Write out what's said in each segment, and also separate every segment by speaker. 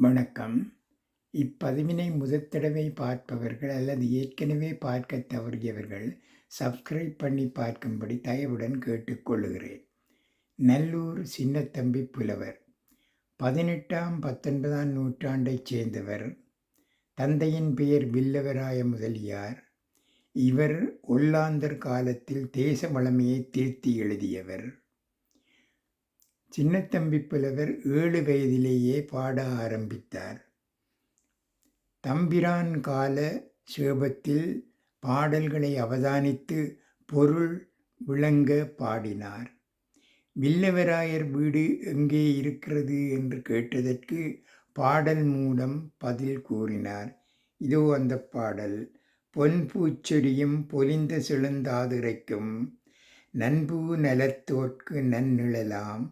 Speaker 1: வணக்கம். இப்பதிவினை முதற்தடவை பார்ப்பவர்கள் அல்லது ஏற்கனவே பார்க்க தவறியவர்கள் சப்ஸ்கிரைப் பண்ணி பார்க்கும்படி தயவுடன் கேட்டுக்கொள்கிறேன் நல்லூர் சின்னத்தம்பி புலவர். பதினெட்டாம் பத்தொன்பதாம் நூற்றாண்டைச் சேர்ந்தவர். தந்தையின் பெயர் வில்லவராய முதலியார். இவர் ஒல்லாந்தர் காலத்தில் தேச வளமையை திருத்தி எழுதியவர். சின்னத்தம்பி புலவர் ஏழு வயதிலேயே பாட ஆரம்பித்தார். தம்பிரான் கால சேபத்தில் பாடல்களை அவதானித்து பொருள் விளங்க பாடினார். வில்லவராயர் வீடு எங்கே இருக்கிறது என்று கேட்டதற்கு பாடல் மூலம் பதில் கூறினார். இதோ அந்த பாடல். பொன்பூச்செடியும் பொலிந்த செழுந்தாதுரைக்கும் நண்பு நலத்தோற்கு நன்னிழலாம்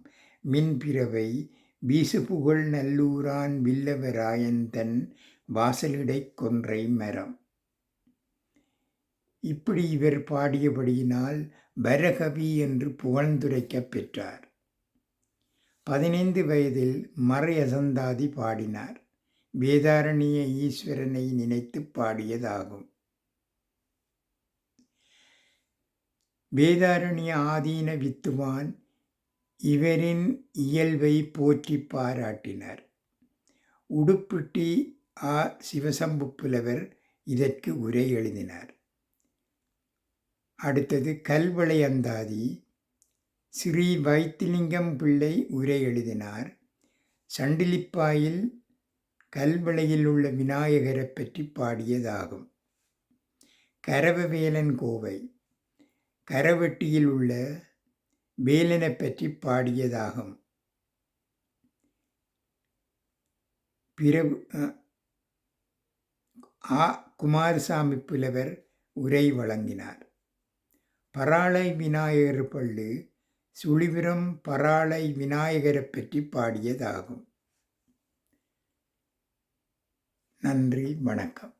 Speaker 1: மின்பிறவை வீசுபுகழ் நல்லூரான் வில்லவராயந்தன் வாசலிடை கொன்றை மரம். இப்படி இவர் பாடியபடியினால் வரகவி என்று புகழ்ந்துரைக்கப் பெற்றார். பதினைந்து வயதில் மறையசந்தாதி பாடினார். வேதாரண்ய ஈஸ்வரனை நினைத்து பாடியதாகும். வேதாரண்ய ஆதீன வித்துவான் இவரின் இயல்பை போற்றி பாராட்டினார். உடுப்பிட்டி ஆ. சிவசம்பு புலவர் இதற்கு உரை எழுதினார். அடுத்தது கல்வளையந்தாதி ஸ்ரீ வைத்திலிங்கம் பிள்ளை உரை எழுதினார். சண்டிலிப்பாயில் கல்வளையில் உள்ள விநாயகரை பற்றி பாடியதாகும். கரவவேலன் கோவை கரவெட்டியில் உள்ள வேலனை பற்றி பாடியதாகும். பிறகு ஆ குமாரசாமி புலவர் உரை வழங்கினார். பராளை விநாயகர் பள்ளு சுழிபுரம் பராளை விநாயகரை பற்றி பாடியதாகும். நன்றி வணக்கம்.